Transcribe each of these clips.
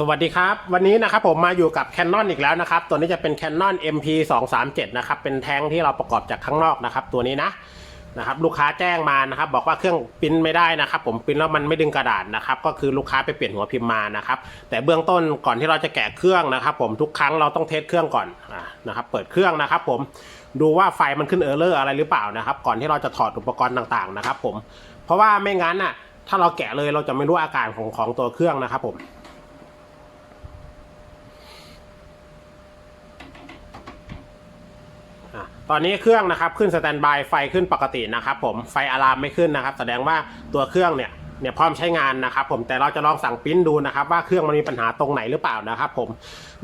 สวัสดีครับ วันนี้นะครับผมมาอยู่กับ Canon อีกแล้วนะครับ ตัวนี้จะเป็น Canon MP 2 3 7นะครับ เป็นแท้งที่เราประกอบจากข้างนอกนะครับ ตัวนี้นะนะครับลูกค้าแจ้งมานะครับ บอกว่าเครื่องปิ้นไม่ได้นะครับ ผมปิ้นแล้วมันไม่ดึงกระดาษนะครับ ก็คือลูกค้าไปเปลี่ยนหัวพิมพ์มานะครับ แต่เบื้องต้นก่อนที่เราจะแกะเครื่องนะครับ ผมทุกครั้งเราต้องเทสเครื่องก่อนนะครับ เปิดเครื่องนะครับ ผมดูว่าไฟมันขึ้นเออร์เลอร์อะไรหรือเปล่านะครับ ก่อนที่เราจะถอดอุปกรณ์ต่างๆนะครับ ผมเพราะว่าไม่งั้นน่ะถ้าเราแกะเลยเราจะไม่รู้อาการของของตัวเครื่องนะครับ ผม อะ ตอนนี้เครื่องนะครับขึ้นสแตนบายไฟขึ้นปกตินะครับผมไฟอะลามไม่ขึ้นนะครับ แสดงว่าตัวเครื่องเนี่ยเนี่ยพร้อมใช้งานนะครับผมแต่เราจะลองสั่งปริ้นดูนะครับ ว่าเครื่องมันมีปัญหาตรงไหนหรือเปล่านะครับผม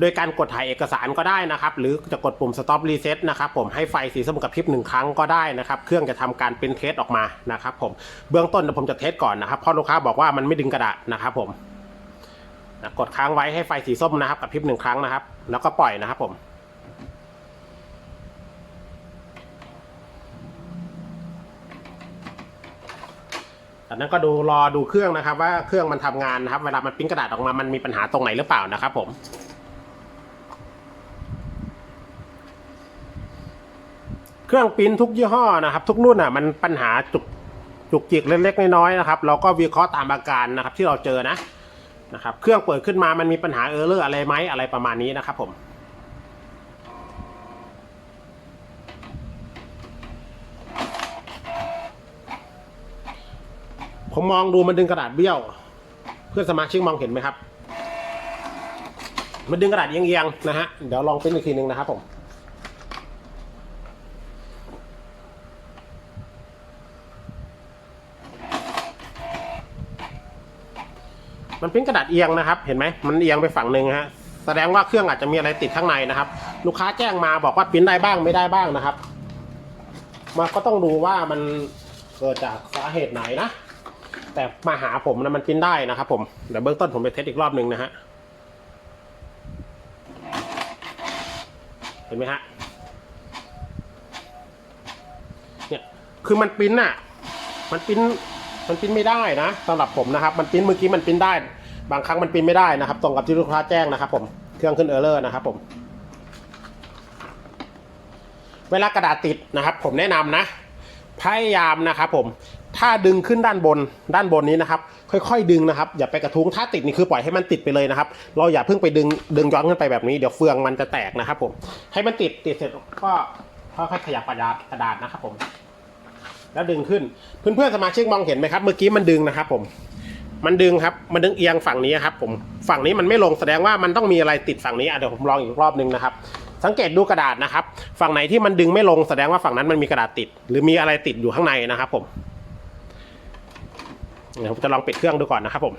โดยการกดถ่ายเอกสารก็ได้นะครับ หรือจะกดปุ่ม stop reset นะครับผมให้ไฟสีส้มกระพริบหนึ่งครั้งก็ได้นะครับ เครื่องจะทำการเปริ้นเทสออกมานะครับผมเบื้องต้นผมจะเทสก่อนนะครับเพราะลูกค้าบอกว่ามันไม่ดึงกระดาษนะครับผมกดค้างไว้ให้ไฟสีส้มนะครับกระพริบหนึ่งครั้งนะครับ แล้วก็ปล่อยนะครับผม จากนั้นก็ดูรอดูเครื่องนะครับ ว่าเครื่องมันทำงานนะครับ เวลามันปิ้นกระดาษออกมามันมีปัญหาตรงไหนหรือเปล่านะครับ ผมเครื่องปิ้นทุกยี่ห้อนะครับทุกรุ่นอะมันปัญหาจุกจุกจิกเล็กๆน้อยๆนะครับเราก็วิเคราะห์ตามอาการนะครับที่เราเจอนะนะครับ เครื่องเปิดขึ้นมามันมีปัญหาเออร์เลอร์อะไรไหมอะไรประมาณนี้นะครับผม ผมมองดูมันดึงกระดาษเบี้ยว เพื่อนสมาชิกมองเห็นไหมครับ มันดึงกระดาษเอียงๆนะฮะเดี๋ยวลองเป็นอีกทีหนึ่งนะครับผมมันเป็นกระดาษเอียงนะครับ เห็นไหมมันเอียงไปฝั่งหนึ่งฮะ แสดงว่าเครื่องอาจจะมีอะไรติดข้างในนะครับ ลูกค้าแจ้งมาบอกว่าปิ้นได้บ้างไม่ได้บ้างนะครับมันก็ต้องดูว่ามันเกิดจากสาเหตุไหนนะ แต่มาหาผมนะมันปิ้นได้นะครับผมเดี๋ยวเบื้องต้นผมไปเทสอีกรอบหนึ่งนะฮะเห็นไหมฮะเนี่ยคือมันปิ้นน่ะมันปิ้นมันปิ้นไม่ได้นะสำหรับผมนะครับ มันปิ้นเมื่อกี้มันปิ้นได้ บางครั้งมันปิ้นไม่ได้นะครับ ตรงกับที่ลูกค้าแจ้งนะครับ ผมเครื่องขึ้นเออร์เลอร์นะครับ ผมเวลากระดาษติดนะครับ ผมแนะนำนะ พยายามนะครับผม ถ้าดึงขึ้นด้านบนด้านบนนี้นะครับ ค่อยๆ ดึงนะครับ อย่าไปกระทุ้งถ้าติดนี่คือปล่อยให้มันติดไปเลยนะครับ เราอย่าเพิ่งไปดึงดึงย้อนขึ้นไปแบบนี้เดี๋ยวเฟืองมันจะแตกนะครับ ผม ให้มันติดติดเสร็จก็ค่อยๆขยับกระดาษกระดาษนะครับ ผม แล้วดึงขึ้นเพื่อนๆสมาชิกมองเห็นไหมครับ เมื่อกี้มันดึงนะครับ ผม มันดึงครับ มันดึงเอียงฝั่งนี้ครับ ผมฝั่งนี้มันไม่ลงแสดงว่ามันต้องมีอะไรติดฝั่งนี้อะเดี๋ยวผมลองอีกรอบนึงนะครับสังเกตดูกระดาษนะครับ ฝั่งไหนที่มันดึงไม่ลงแสดงว่าฝั่งนั้นมันมีกระดาษติด หรือมีอะไรติดอยู่ข้างในนะครับผม เดี๋ยวผมจะลองปิดเครื่องดูก่อนนะครับผม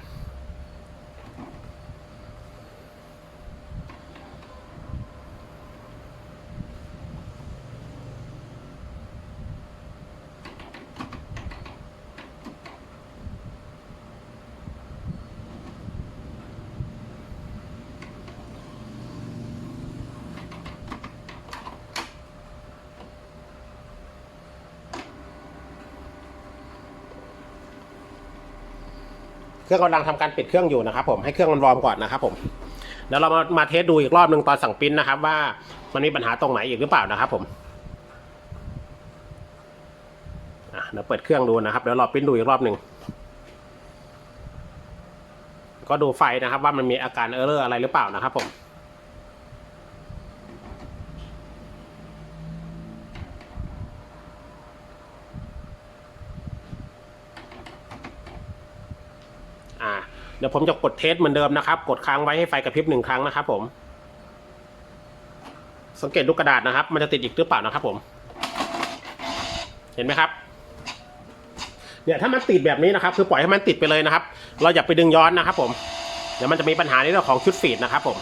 รื่องกำลังทำการปิดเครื่องอยู่นะครับผมให้เครื่องมันวอร์มก่อนนะครับผมเดี๋ยวเรามามาเทสดูอีกรอบหนึ่งตอนสั่งปริ้นนะครับ ว่ามันมีปัญหาตรงไหนอีกหรือเปล่านะครับ ผมเดี๋ยวเปิดเครื่องดูนะครับเดี๋ยวรอปริ้นดูอีกรอบหนึ่งก็ดูไฟนะครับว่ามันมีอาการเออร์เลอร์อะไรหรือเปล่านะครับผม อ่า เดี๋ยวผมจะกดเทสเหมือนเดิมนะครับ กดค้างไว้ให้ไฟกระพริบหนึ่งครั้งนะครับผม สังเกตลูกกระดาษนะครับ มันจะติดอีกหรือเปล่านะครับผม เห็นไหมครับ เนี่ยถ้ามันติดแบบนี้นะครับ คือปล่อยให้มันติดไปเลยนะครับ เราอย่าไปดึงย้อนนะครับ ผม เดี๋ยวมันจะมีปัญหาในเรื่องของชุดฟีดนะครับ ผม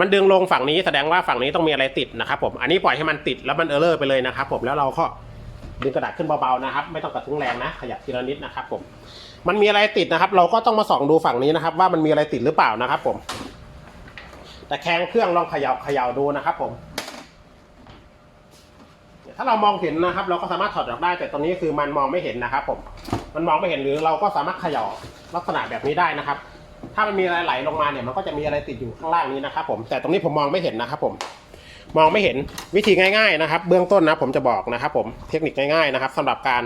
มันดึงลงฝั่งนี้แสดงว่าฝั่งนี้ต้องมีอะไรติดนะครับ ผม อันนี้ปล่อยให้มันติดแล้วมันเออร์เลอร์ไปเลยนะครับ ผม แล้วเราก็ดึงกระดาษขึ้นเบาๆนะครับ ไม่ต้องกระทุ้งแรงนะ ขยับทีละนิดนะครับผม มันมีอะไรติดนะครับ เราก็ต้องมาส่องดูฝั่งนี้นะครับ ว่ามันมีอะไรติดหรือเปล่านะครับ ผม แต่แข้งเครื่องลองเขย่าเขย่าดูนะครับ ผมถ้าเรามองเห็นนะครับ เราก็สามารถถอดออกได้ แต่ตรงนี้คือมันมองไม่เห็นนะครับ ผม มันมองไม่เห็นหรือเราก็สามารถเขย่าลักษณะแบบนี้ได้นะครับ ถ้ามันมีอะไรไหลลงมาเนี่ยมันก็จะมีอะไรติดอยู่ข้างล่างนี้นะครับ ผมแต่ตรงนี้ผมมองไม่เห็นนะครับ ผม มองไม่เห็นวิธีง่าย ๆ นะครับ เบื้องต้นนะ ผมจะบอกนะครับ ผมเทคนิคง่ายๆนะครับสำหรับการ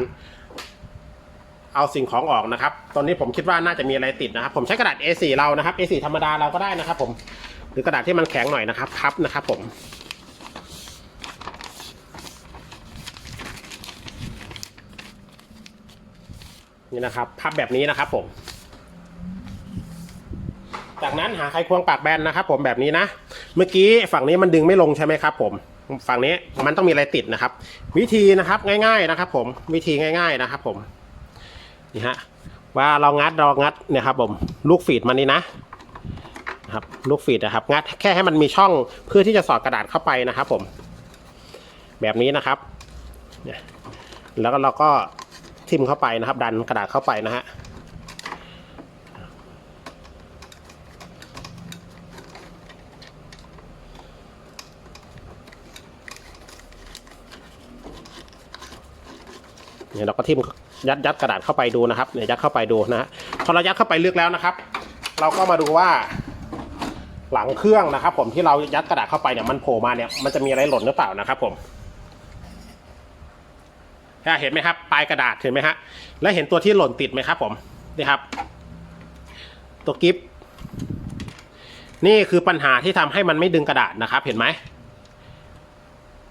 เอาสิ่งของออกนะครับ ตอนนี้ผมคิดว่าน่าจะมีอะไรติดนะครับ ผมใช้กระดาษ A4 เรานะครับ A4 ธรรมดาเราก็ได้นะครับ ผม หรือกระดาษที่มันแข็งหน่อยนะครับพับนะครับ ผม นี่นะครับ พับแบบนี้นะครับ ผม จากนั้นหาไขควงปากแบนนะครับ ผมแบบนี้นะ เมื่อกี้ฝั่งนี้มันดึงไม่ลงใช่ไหมครับ ผมฝั่งนี้มันต้องมีอะไรติดนะครับ วิธีนะครับง่าย ๆนะครับ ผมวิธีง่าย ๆนะครับ ผม นี่ฮะว่าเรางัดเรางัดเนี่ยครับผมลูกฟีดมันนี่นะครับลูกฟีดนะครับงัดแค่ให้มันมีช่องเพื่อที่จะสอดกระดาษเข้าไปนะครับผม แบบนี้นะครับเนี่ยแล้วก็เราก็ทิมเข้าไปนะครับ ดันกระดาษเข้าไปนะฮะเนี่ยเราก็ทิม ยัดยัดกระดาษเข้าไปดูนะครับเนี่ยยัดเข้าไปดูนะฮะพอเรายัดเข้าไปลึกแล้วนะครับ เราก็มาดูว่า หลังเครื่องนะครับ ผมที่เรายัดกระดาษเข้าไปเนี่ยมันโผล่มาเนี่ยมันจะมีอะไรหล่นหรือเปล่านะครับ ผมเห็นไหมครับปลายกระดาษเห็นไหมฮะแล้วเห็นตัวที่หล่นติดไหมครับ ผมนี่ครับ ตัวกิฟนี่คือปัญหาที่ทำให้มันไม่ดึงกระดาษนะครับ เห็นไหม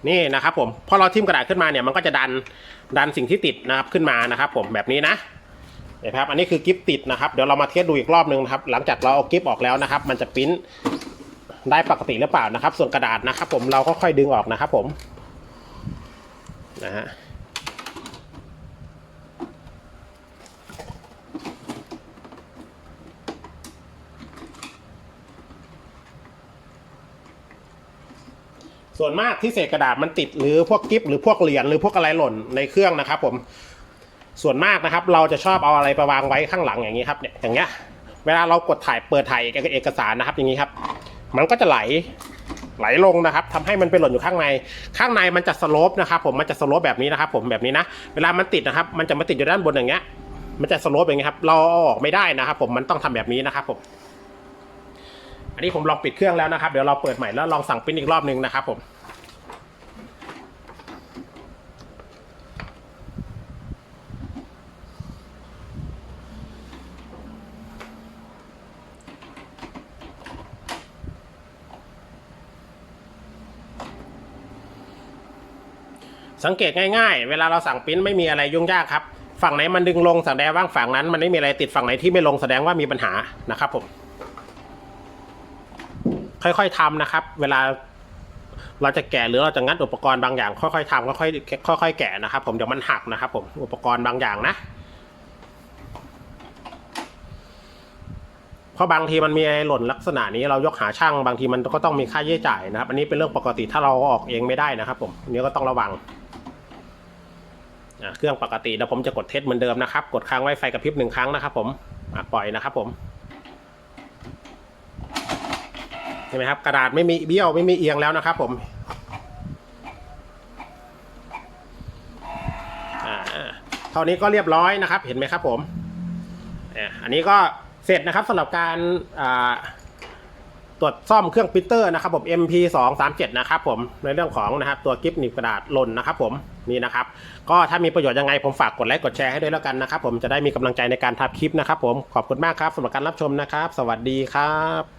นี่นะครับผมพอเราทิ่มกระดาษขึ้นมาเนี่ยมันก็จะดันดันสิ่งที่ติดนะครับขึ้นมานะครับ ผมแบบนี้นะนะครับอันนี้คือกิฟติดนะครับเดี๋ยวเรามาเทสดูอีกรอบนึงนะครับ หลังจากเราเอากิฟออกแล้วนะครับ มันจะปิ้นได้ปกติหรือเปล่านะครับ ส่วนกระดาษนะครับ ผมเราก็ค่อยดึงออกนะครับ ผมนะฮะ ส่วนมากที่เศษกระดาษมันติดหรือพวกกิฟหรือพวกเหรียญหรือพวกอะไรหล่นในเครื่องนะครับ ผมส่วนมากนะครับ เราจะชอบเอาอะไรไปวางไว้ข้างหลังอย่างนี้ครับเนี่ยอย่างเงี้ยเวลาเรากดถ่ายเปิดถ่ายเอกสารนะครับ อย่างนี้ครับ มันก็จะไหลไหลลงนะครับทำให้มันไปหล่นอยู่ข้างใน ข้างในมันจะสโลปนะครับ ผมมันจะสโลปแบบนี้นะครับ ผมแบบนี้นะเวลามันติดนะครับ มันจะมาติดอยู่ด้านบนอย่างเงี้ย มันจะสโลปอย่างเงี้ยครับ เราเอาออกไม่ได้นะครับ ผมมันต้องทำแบบนี้นะครับผม อันนี้ผมลองปิดเครื่องแล้วนะครับ เดี๋ยวเราเปิดใหม่แล้วลองสั่งปิ้นอีกรอบนึงนะครับผมสังเกตง่ายๆ เวลาเราสั่งปริ้นไม่มีอะไรยุ่งยากครับ ฝั่งไหนมันดึงลงแสดงว่าฝั่งนั้น มันไม่มีอะไรติดฝั่งไหนที่ไม่ลงแสดงว่ามีปัญหานะครับผม ค่อยๆทำนะครับ เวลาเราจะแกะหรือเราจะงัดอุปกรณ์บางอย่าง ค่อยๆทำค่อยๆค่อยๆแกะนะครับ ผมเดี๋ยวมันหักนะครับ ผมอุปกรณ์บางอย่างนะเพราะบางทีมันมีอะไรหล่นลักษณะนี้เรายกหาช่างบางทีมันก็ต้องมีค่าใช้จ่ายนะครับ อันนี้เป็นเรื่องปกติถ้าเราออกเองไม่ได้นะครับผมอันนี้ก็ต้องระวังเครื่องปกติเดี๋ยวผมจะกดเทสเหมือนเดิมนะครับ กดค้างไว้ไฟกระพริบหนึ่งครั้งนะครับ ผมปล่อยนะครับผม เห็นไหมครับ กระดาษไม่มีเบี้ยวไม่มีเอียงแล้วนะครับ ผมเท่านี้ก็เรียบร้อยนะครับ เห็นไหมครับ ผมอันนี้ก็เสร็จนะครับสำหรับการตรวจซ่อมเครื่องปรินเตอร์นะครับผม MP 2 3 7นะครับผมในเรื่องของนะครับตัวกิฟต์หนีบกระดาษหล่นนะครับผมนี่นะครับ ก็ถ้ามีประโยชน์ยังไงผมฝากกดไลค์กดแชร์ให้ด้วยแล้วกันนะครับ ผมจะได้มีกำลังใจในการทำคลิปนะครับ ผมขอบคุณมากครับสำหรับการรับชมนะครับ สวัสดีครับ